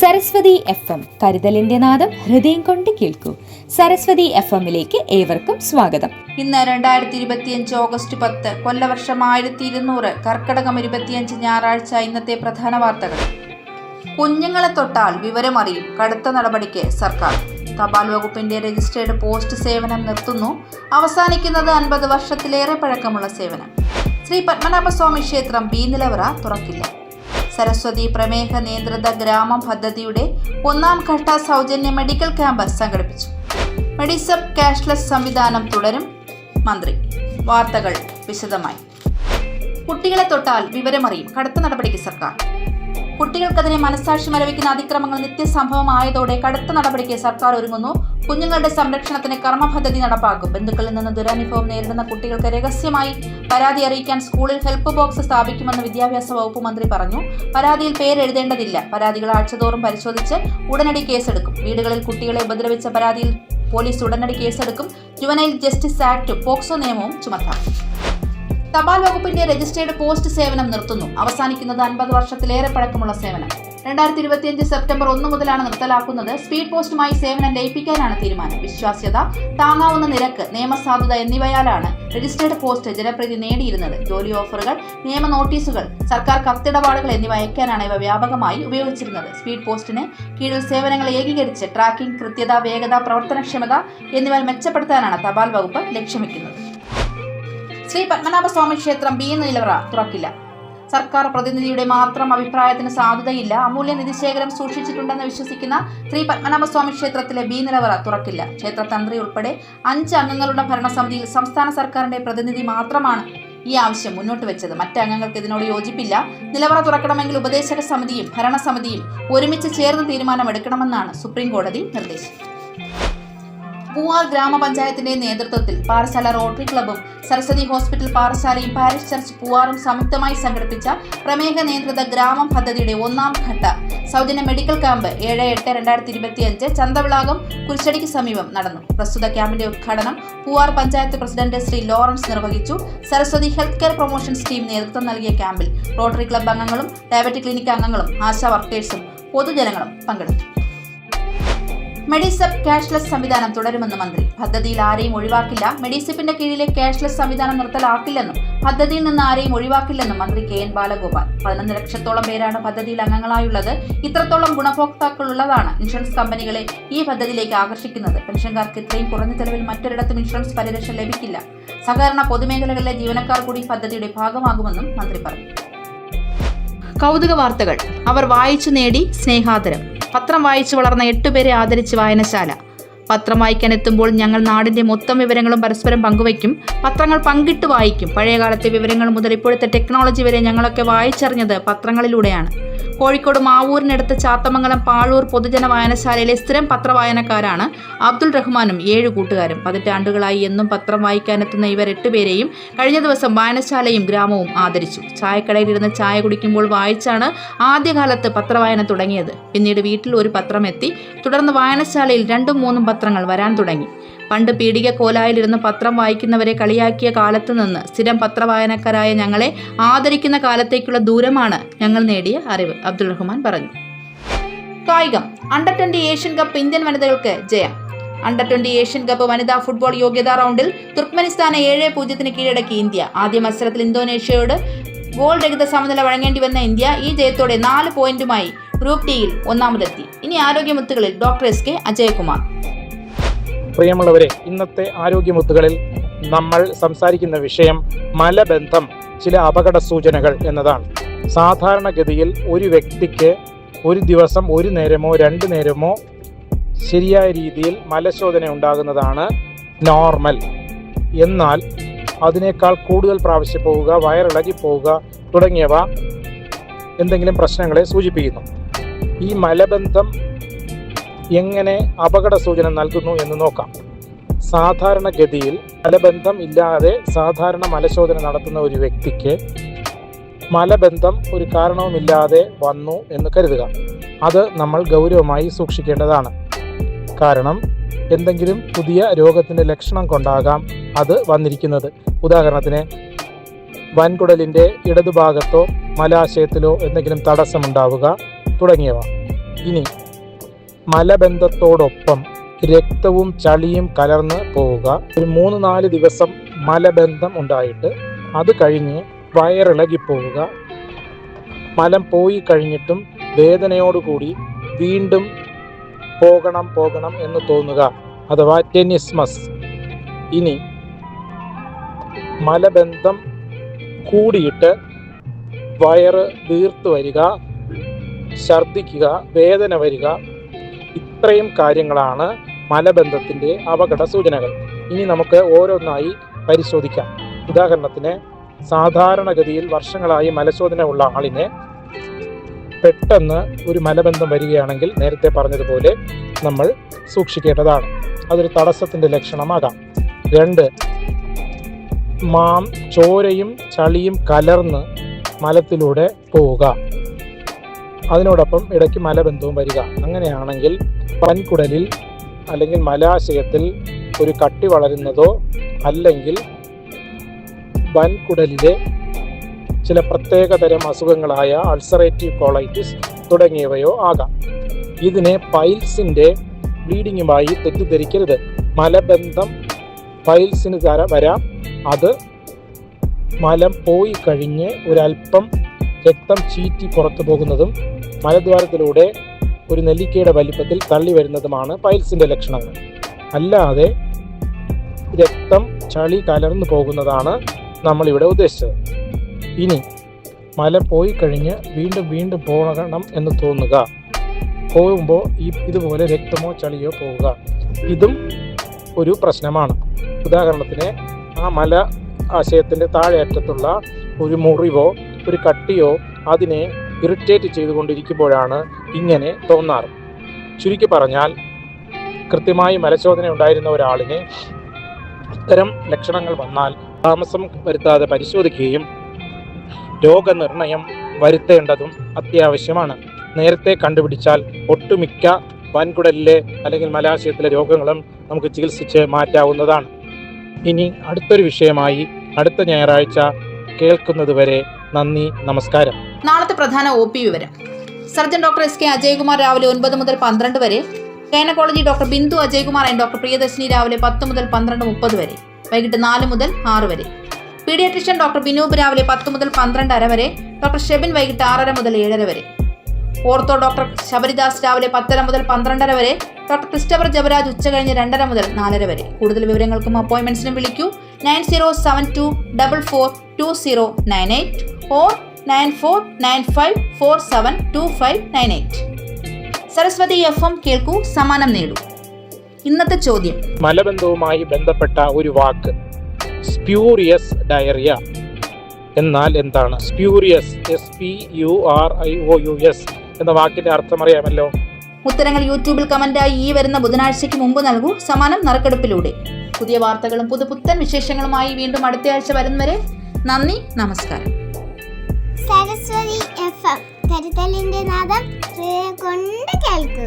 Saraswati F M കരുതലിന്റെ നാദം ഹൃദയം കൊണ്ട് കേൾക്കൂ. സരസ്വതി എഫ് എമ്മിലേക്ക് ഏവർക്കും സ്വാഗതം. ഇന്ന് രണ്ടായിരത്തി ഇരുപത്തിയഞ്ച് ഓഗസ്റ്റ് പത്ത് കൊല്ലവർഷം ആയിരത്തി ഇരുന്നൂറ് കർക്കടകം ഇരുപത്തിയഞ്ച് ഞായറാഴ്ച ഇന്നത്തെ പ്രധാന വാർത്തകൾ. കുഞ്ഞുങ്ങളെ തൊട്ടാൽ വിവരമറിയും കടുത്ത നടപടിക്ക് സർക്കാർ. തപാൽ വകുപ്പിന്റെ രജിസ്ട്രേഡ് പോസ്റ്റ് സേവനം നിർത്തുന്നു. അവസാനിക്കുന്നത് അൻപത് വർഷത്തിലേറെ പഴക്കമുള്ള സേവനം. ശ്രീ പത്മനാഭസ്വാമി ക്ഷേത്രം ബീനിലവറ തുറക്കില്ല. സരസ്വതി പ്രമേഹ നിയന്ത്രിത ഗ്രാമം പദ്ധതിയുടെ ഒന്നാം ഘട്ട സൗജന്യ മെഡിക്കൽ ക്യാമ്പ് സംഘടിപ്പിച്ചു. മെഡിസപ്പ് ക്യാഷ്ലെസ് സംവിധാനം തുടരും. മന്ത്രി വാർത്തകൾ വിശദമായി. കുട്ടികളെ തൊട്ടാൽ വിവരമറിയും. കടുത്ത നടപടിക്ക് സർക്കാർ. കുട്ടികൾക്കെതിരെ മനസാക്ഷി മരവിക്കുന്ന അതിക്രമങ്ങൾ നിത്യസംഭവമായതോടെ കടുത്ത നടപടിക്ക് സർക്കാർ ഒരുങ്ങുന്നു. കുഞ്ഞുങ്ങളുടെ സംരക്ഷണത്തിന് കർമ്മപദ്ധതി നടപ്പാക്കും. ബന്ധുക്കളിൽ നിന്ന് ദുരനുഭവം നേരിടുന്ന കുട്ടികൾക്ക് രഹസ്യമായി പരാതി അറിയിക്കാൻ സ്കൂളിൽ ഹെൽപ്പ് ബോക്സ് സ്ഥാപിക്കുമെന്ന് വിദ്യാഭ്യാസ വകുപ്പ് മന്ത്രി പറഞ്ഞു. പരാതിയിൽ പേരെഴുതേണ്ടതില്ല. പരാതികൾ ആഴ്ചതോറും പരിശോധിച്ച് ഉടനടി കേസെടുക്കും. വീടുകളിൽ കുട്ടികളെ ഉപദ്രവിച്ച പരാതിയിൽ പോലീസ് ഉടനടി കേസെടുക്കും. ജുവനൈൽ ജസ്റ്റിസ് ആക്ട് പോക്സോ നിയമവും ചുമത്താം. തപാൽ വകുപ്പിന്റെ രജിസ്റ്റേർഡ് പോസ്റ്റ് സേവനം നിർത്തുന്നു. അവസാനിക്കുന്നത് അൻപത് വർഷത്തിലേറെ പഴക്കമുള്ള സേവനം. രണ്ടായിരത്തി ഇരുപത്തിയഞ്ച് സെപ്റ്റംബർ ഒന്ന് മുതലാണ് നിർത്തലാക്കുന്നത്. സ്പീഡ് പോസ്റ്റുമായി സേവനം ലയിപ്പിക്കാനാണ് തീരുമാനം. വിശ്വാസ്യത താങ്ങാവുന്ന നിരക്ക് നിയമസാധുത എന്നിവയാലാണ് രജിസ്റ്റേർഡ് പോസ്റ്റ് ജനപ്രീതി നേടിയിരുന്നത്. ജോലി ഓഫറുകൾ നിയമ നോട്ടീസുകൾ സർക്കാർ കത്തിടപാടുകൾ എന്നിവ അയക്കാനാണ് ഇവ വ്യാപകമായി ഉപയോഗിച്ചിരുന്നത്. സ്പീഡ് പോസ്റ്റിന് കീഴിൽ സേവനങ്ങൾ ഏകീകരിച്ച് ട്രാക്കിംഗ് കൃത്യത വേഗത പ്രവർത്തനക്ഷമത എന്നിവ മെച്ചപ്പെടുത്താനാണ് തപാൽ വകുപ്പ് ലക്ഷ്യമിക്കുന്നത്. ശ്രീ പത്മനാഭസ്വാമി ക്ഷേത്രം ബി നിലവറ തുറക്കില്ല. സർക്കാർ പ്രതിനിധിയുടെ മാത്രം അഭിപ്രായത്തിന് സാധുതയില്ല. അമൂല്യ നിധിശേഖരം സൂക്ഷിച്ചിട്ടുണ്ടെന്ന് വിശ്വസിക്കുന്ന ശ്രീ പത്മനാഭസ്വാമി ക്ഷേത്രത്തിലെ ബി നിലവറ തുറക്കില്ല. ക്ഷേത്രതന്ത്രി ഉൾപ്പെടെ അഞ്ച് അംഗങ്ങളുടെ ഭരണസമിതിയിൽ സംസ്ഥാന സർക്കാരിന്റെ പ്രതിനിധി മാത്രമാണ് ഈ ആവശ്യം മുന്നോട്ട് വെച്ചത്. മറ്റ് അംഗങ്ങൾക്ക് ഇതിനോട് യോജിപ്പില്ല. നിലവറ തുറക്കണമെങ്കിൽ ഉപദേശക സമിതിയും ഭരണസമിതിയും ഒരുമിച്ച് ചേർന്ന് തീരുമാനമെടുക്കണമെന്നാണ് സുപ്രീം കോടതി നിർദ്ദേശം. പൂവാർ ഗ്രാമപഞ്ചായത്തിന്റെ നേതൃത്വത്തിൽ പാറശാല റോട്ടറി ക്ലബ്ബും സരസ്വതി ഹോസ്പിറ്റൽ പാറശാലയും പാരിഷ് ചർച്ച് പൂവാറും സംയുക്തമായി സംഘടിപ്പിച്ച പ്രമേഹ നിയന്ത്രിത ഗ്രാമം പദ്ധതിയുടെ ഒന്നാം ഘട്ട. സൗജന്യ മെഡിക്കൽ ക്യാമ്പ് ഏഴ് എട്ട് രണ്ടായിരത്തി ഇരുപത്തിയഞ്ച് ചന്തവിളാകം കുരിശടിക്ക് സമീപം നടന്നു. പ്രസ്തുത ക്യാമ്പിന്റെ ഉദ്ഘാടനം പൂവാർ പഞ്ചായത്ത് പ്രസിഡന്റ് ശ്രീ ലോറൻസ് നിർവഹിച്ചു. Saraswathi health care promotions team നേതൃത്വം നൽകിയ ക്യാമ്പിൽ റോട്ടറി ക്ലബ് അംഗങ്ങളും ഡയബറ്റിക് ക്ലിനിക് അംഗങ്ങളും ആശാ വർക്കേഴ്സും പൊതുജനങ്ങളും പങ്കെടുത്തു. മെഡിസെപ്പ് ക്യാഷ്ലെസ് സംവിധാനം തുടരുമെന്ന് മന്ത്രി. പദ്ധതിയിൽ ആരെയും ഒഴിവാക്കില്ല. മെഡിസെപ്പിന്റെ കീഴിലെ ക്യാഷ്ലെസ് സംവിധാനം നിർത്തലാക്കില്ലെന്നും പദ്ധതിയിൽ നിന്ന് ആരെയും ഒഴിവാക്കില്ലെന്നും മന്ത്രി കെ. എൻ. ബാലഗോപാൽ. പതിനൊന്ന് ലക്ഷത്തോളം പേരാണ് പദ്ധതിയിൽ അംഗങ്ങളായുള്ളത്. ഇത്രത്തോളം ഗുണഭോക്താക്കളുള്ളതാണ് ഇൻഷുറൻസ് കമ്പനികളെ ഈ പദ്ധതിയിലേക്ക് ആകർഷിക്കുന്നത്. പെൻഷൻകാർക്ക് ഇത്രയും കുറഞ്ഞ ചെലവിൽ മറ്റൊരിടത്തും ഇൻഷുറൻസ് പരിരക്ഷ ലഭിക്കില്ല. സഹകരണ പൊതുമേഖലകളിലെ ജീവനക്കാർ കൂടി പദ്ധതിയുടെ ഭാഗമാകുമെന്നും മന്ത്രി പറഞ്ഞു. കൗതുക വാർത്തകൾ. അവർ വായിച്ചു നേടി സ്നേഹാദരം. പത്രം വായിച്ചു വളർന്ന എട്ടുപേരെ ആദരിച്ച് വായനശാല. പത്രം വായിക്കാൻ എത്തുമ്പോൾ ഞങ്ങൾ നാടിന്റെ മൊത്തം വിവരങ്ങളും പരസ്പരം പങ്കുവയ്ക്കും. പത്രങ്ങൾ പങ്കിട്ട് വായിക്കും. പഴയകാലത്തെ വിവരങ്ങൾ മുതൽ ഇപ്പോഴത്തെ ടെക്നോളജി വരെ ഞങ്ങളൊക്കെ വായിച്ചറിഞ്ഞത് പത്രങ്ങളിലൂടെയാണ്. കോഴിക്കോട് മാവൂരിനടുത്ത് ചാത്തമംഗലം പാളൂർ പൊതുജന വായനശാലയിലെ സ്ഥിരം പത്രവായനക്കാരാണ് അബ്ദുൾ റഹ്മാനും ഏഴ് കൂട്ടുകാരും. പതിറ്റാണ്ടുകളായി എന്നും പത്രം വായിക്കാനെത്തുന്ന ഇവർ എട്ടുപേരെയും കഴിഞ്ഞ ദിവസം വായനശാലയും ഗ്രാമവും ആദരിച്ചു. ചായക്കടയിലിരുന്ന് ചായ കുടിക്കുമ്പോൾ വായിച്ചാണ് ആദ്യകാലത്ത് പത്രവായന തുടങ്ങിയത്. പിന്നീട് വീട്ടിൽ ഒരു പത്രം എത്തി തുടർന്ന് വായനശാലയിൽ രണ്ടും മൂന്നും പത്രങ്ങൾ വരാൻ തുടങ്ങി. പണ്ട് പീഡിക കോലായിലിരുന്ന് പത്രം വായിക്കുന്നവരെ കളിയാക്കിയ കാലത്ത് നിന്ന് സ്ഥിരം പത്രവായനക്കാരായ ഞങ്ങളെ ആദരിക്കുന്ന കാലത്തേക്കുള്ള ദൂരമാണ് ഞങ്ങൾ നേടിയ അറിവ് അബ്ദുൾ റഹ്മാൻ പറഞ്ഞു. കായികം under twenty Asian cup Indian വനിതകൾക്ക് ജയം. അണ്ടർ ട്വന്റി ഏഷ്യൻ കപ്പ് വനിതാ ഫുട്ബോൾ യോഗ്യതാ റൗണ്ടിൽ തുർക്ക്മെനിസ്ഥാനെ ഏഴ് പൂജ്യത്തിന് കീഴടക്കി ഇന്ത്യ. ആദ്യ മത്സരത്തിൽ ഇന്തോനേഷ്യയോട് ഗോൾ രഹിത സമനില വഴങ്ങേണ്ടി വന്ന ഇന്ത്യ ഈ ജയത്തോടെ നാല് പോയിന്റുമായി ഗ്രൂപ്പ് ഡിയിൽ ഒന്നാമതെത്തി. ഇനി ആരോഗ്യമുത്തുകളിൽ ഡോക്ടർ എസ് കെ അജയകുമാർ. പ്രിയമുള്ളവരെ ഇന്നത്തെ ആരോഗ്യമുത്തുകളിൽ നമ്മൾ സംസാരിക്കുന്ന വിഷയം മലബന്ധം ചില അപകട സൂചനകൾ എന്നതാണ്. സാധാരണഗതിയിൽ ഒരു വ്യക്തിക്ക് ഒരു ദിവസം ഒരു നേരമോ രണ്ട് നേരമോ ശരിയായ രീതിയിൽ മലശോധന ഉണ്ടാകുന്നതാണ് നോർമൽ. എന്നാൽ അതിനേക്കാൾ കൂടുതൽ പ്രാവശ്യം പോവുക വയറിളകി പോവുക തുടങ്ങിയവ എന്തെങ്കിലും പ്രശ്നങ്ങളെ സൂചിപ്പിക്കുന്നു. ഈ മലബന്ധം എങ്ങനെ അപകട സൂചന നൽകുന്നു എന്ന് നോക്കാം. സാധാരണഗതിയിൽ മലബന്ധം ഇല്ലാതെ സാധാരണ മലശോധന നടത്തുന്ന ഒരു വ്യക്തിക്ക് മലബന്ധം ഒരു കാരണവുമില്ലാതെ വന്നു എന്ന് കരുതുക. അത് നമ്മൾ ഗൗരവമായി സൂക്ഷിക്കേണ്ടതാണ്. കാരണം എന്തെങ്കിലും പുതിയ രോഗത്തിന്റെ ലക്ഷണം കൊണ്ടാകാം അത് വന്നിരിക്കുന്നത്. ഉദാഹരണത്തിന് വൻകുടലിന്റെ ഇടതുഭാഗത്തോ മലാശയത്തിലോ എന്തെങ്കിലും തടസ്സമുണ്ടാവുക തുടങ്ങിയവ. ഇനി മലബന്ധത്തോടൊപ്പം രക്തവും ചളിയും കലർന്ന് പോവുക. ഒരു മൂന്ന് നാല് ദിവസം മലബന്ധം ഉണ്ടായിട്ട് അത് കഴിഞ്ഞ് വയറിളകിപ്പോവുക മലം പോയി കഴിഞ്ഞിട്ടും വേദനയോടുകൂടി വീണ്ടും പോകണം പോകണം എന്ന് തോന്നുക. അഥവാ ടെനിസ്മസ്. ഇനി മലബന്ധം കൂടിയിട്ട് വയറ് വീർത്തു വരിക ഛർദിക്കുക വേദന വരിക ഇത്രയും കാര്യങ്ങളാണ് മലബന്ധത്തിന്റെ അപകട സൂചനകൾ ഇനി നമുക്ക് ഓരോന്നായി പരിശോധിക്കാം. ഉദാഹരണത്തിന് സാധാരണഗതിയിൽ വർഷങ്ങളായി മലശോധന ഉള്ള ആളിന് പെട്ടെന്ന് ഒരു മലബന്ധം വരികയാണെങ്കിൽ നേരത്തെ പറഞ്ഞതുപോലെ നമ്മൾ സൂക്ഷിക്കേണ്ടതാണ്. അതൊരു തടസ്സത്തിന്റെ ലക്ഷണമാകാം. രണ്ട് മാം ചോരയും ചളിയും കലർന്ന് മലത്തിലൂടെ പോവുക. അതിനോടൊപ്പം ഇടയ്ക്ക് മലബന്ധവും വരിക. അങ്ങനെയാണെങ്കിൽ വൻകുടലിൽ അല്ലെങ്കിൽ മലാശയത്തിൽ ഒരു കട്ടി വളരുന്നതോ അല്ലെങ്കിൽ വൻകുടലിലെ ചില പ്രത്യേകതരം അസുഖങ്ങളായ അൾസറേറ്റീവ് കോളൈറ്റിസ് തുടങ്ങിയവയോ ആകാം. ഇതിനെ പൈൽസിന്റെ ബ്ലീഡിങ്ങുമായി തെറ്റിദ്ധരിക്കരുത്. മലബന്ധം പൈൽസിന് തര വരാം. അത് മലം പോയി കഴിഞ്ഞ് ഒരല്പം രക്തം ചീറ്റി പുറത്തു പോകുന്നതും മലദ്വാരത്തിലൂടെ ഒരു നെല്ലിക്കയുടെ വലിപ്പത്തിൽ തള്ളി വരുന്നതുമാണ് പൈൽസിന്റെ ലക്ഷണങ്ങൾ. അല്ലാതെ രക്തം ചളി കലർന്നു പോകുന്നതാണ് നമ്മളിവിടെ ഉദ്ദേശിച്ചത്. ഇനി മല പോയി കഴിഞ്ഞ് വീണ്ടും വീണ്ടും പോകണം എന്ന് തോന്നുക. പോകുമ്പോൾ ഈ ഇതുപോലെ രക്തമോ ചളിയോ പോവുക. ഇതും ഒരു പ്രശ്നമാണ്. ഉദാഹരണത്തിന് ആ മല ആശയത്തിന്റെ താഴെ അറ്റത്തുള്ള ഒരു മുറിവോ ഒരു കട്ടിയോ അതിനെ ഇറിറ്റേറ്റ് ചെയ്തുകൊണ്ടിരിക്കുമ്പോഴാണ് ഇങ്ങനെ തോന്നാറ്. ചുരുക്കി പറഞ്ഞാൽ കൃത്യമായി മലശോധന ഉണ്ടായിരുന്ന ഒരാളിനെ ഇത്തരം ലക്ഷണങ്ങൾ വന്നാൽ താമസം വരുത്താതെ പരിശോധിക്കുകയും രോഗനിർണയം വരുത്തേണ്ടതും അത്യാവശ്യമാണ്. നേരത്തെ കണ്ടുപിടിച്ചാൽ ഒട്ടുമിക്ക വൻകുടലിലെ അല്ലെങ്കിൽ മലാശയത്തിലെ രോഗങ്ങളും നമുക്ക് ചികിത്സിച്ച് മാറ്റാവുന്നതാണ്. ഇനി അടുത്തൊരു വിഷയമായി അടുത്ത ഞായറാഴ്ച കേൾക്കുന്നതുവരെ നന്ദി നമസ്കാരം. നാളത്തെ പ്രധാന ഒ പി വിവരം. Surgeon doctor S K Ajaykumar രാവിലെ ഒൻപത് മുതൽ പന്ത്രണ്ട് വരെ gynaecology doctor Bindu Ajaykumar and doctor Priyadarshini രാവിലെ പത്ത് മുതൽ പന്ത്രണ്ട് മുപ്പത് വരെ വൈകിട്ട് നാല് മുതൽ ആറ് വരെ. പീഡിയാട്രിഷ്യൻ ഡോക്ടർ ബിനൂപ് രാവിലെ പത്ത് മുതൽ പന്ത്രണ്ടര വരെ ഡോക്ടർ ഷെബിൻ വൈകിട്ട് ആറര മുതൽ ഏഴര വരെ. ഓർത്തോ ഡോക്ടർ ശബരിദാസ് രാവിലെ പത്തര മുതൽ പന്ത്രണ്ടര വരെ ഡോക്ടർ ക്രിസ്റ്റഫർ ജബരാജ് ഉച്ച കഴിഞ്ഞ് രണ്ടര മുതൽ നാലര വരെ. കൂടുതൽ വിവരങ്ങൾക്കും അപ്പോയിൻമെന്റ്സിനും വിളിക്കൂ. Nine zero seven two double four two zero nine eight or nine four nine five four seven two five nine eight. Saraswathi F M കേൾക്കൂ സമ്മാനം നേടൂ. ഇന്നത്തെ ചോദ്യം. മലബന്ധവുമായി ബന്ധപ്പെട്ട ഒരു വാക്ക് സ്പ്യൂറിയസ് ഡയറിയ എന്നാൽ എന്താണ് spurious S P U R I O U S എന്ന വാക്കിന്റെ അർത്ഥം അറിയാമല്ലോ. ഉത്തരങ്ങൾ യൂട്യൂബിൽ കമന്റായി ഈ വരുന്ന ബുധനാഴ്ചയ്ക്ക് മുമ്പ് നൽകൂ സമാനം നറുക്കെടുപ്പിലൂടെ. പുതിയ വാർത്തകളും പുതുപുത്തൻ വിശേഷങ്ങളുമായി വീണ്ടും അടുത്ത ആഴ്ച വരുന്നവരെ നന്ദി നമസ്കാരം. Saraswathi F M. കരുതലിന്റെ നാദം കൊണ്ട് കേൾക്കൂ